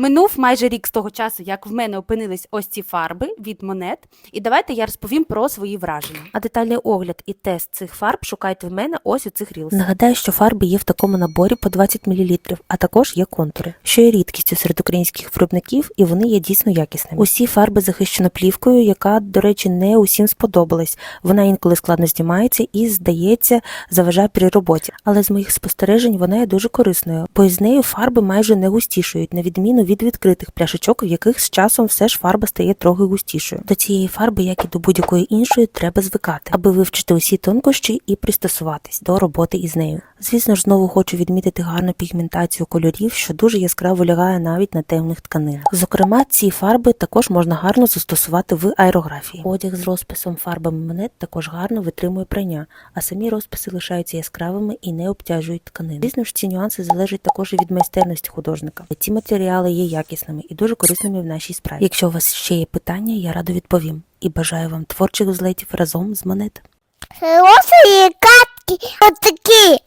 Минув майже рік з того часу, як в мене опинились ось ці фарби від монет. І давайте я розповім про свої враження. А детальний огляд і тест цих фарб шукайте в мене ось у цих рілсах. Нагадаю, що фарби є в такому наборі по 20 мл, а також є контури, що є рідкістю серед українських виробників, і вони є дійсно якісними. Усі фарби захищено плівкою, яка, до речі, не усім сподобалась. Вона інколи складно знімається і, здається, заважає при роботі. Але з моїх спостережень вона є дуже корисною, бо із нею фарби майже не густішують, на відміну від відкритих пляшечок, в яких з часом все ж фарба стає трохи густішою. До цієї фарби, як і до будь-якої іншої, треба звикати, аби вивчити усі тонкощі і пристосуватись до роботи із нею. Звісно ж, знову хочу відмітити гарну пігментацію кольорів, що дуже яскраво лягає навіть на темних тканинах. Зокрема, ці фарби також можна гарно застосувати в аерографії. Одяг з розписом фарбами монет також гарно витримує прання, а самі розписи лишаються яскравими і не обтяжують тканини. Звісно ж, ці нюанси залежать також і від майстерності художника. Ці матеріали є якісними і дуже корисними в нашій справі. Якщо у вас ще є питання, я радо відповім і бажаю вам творчих злетів разом з монет. Такие.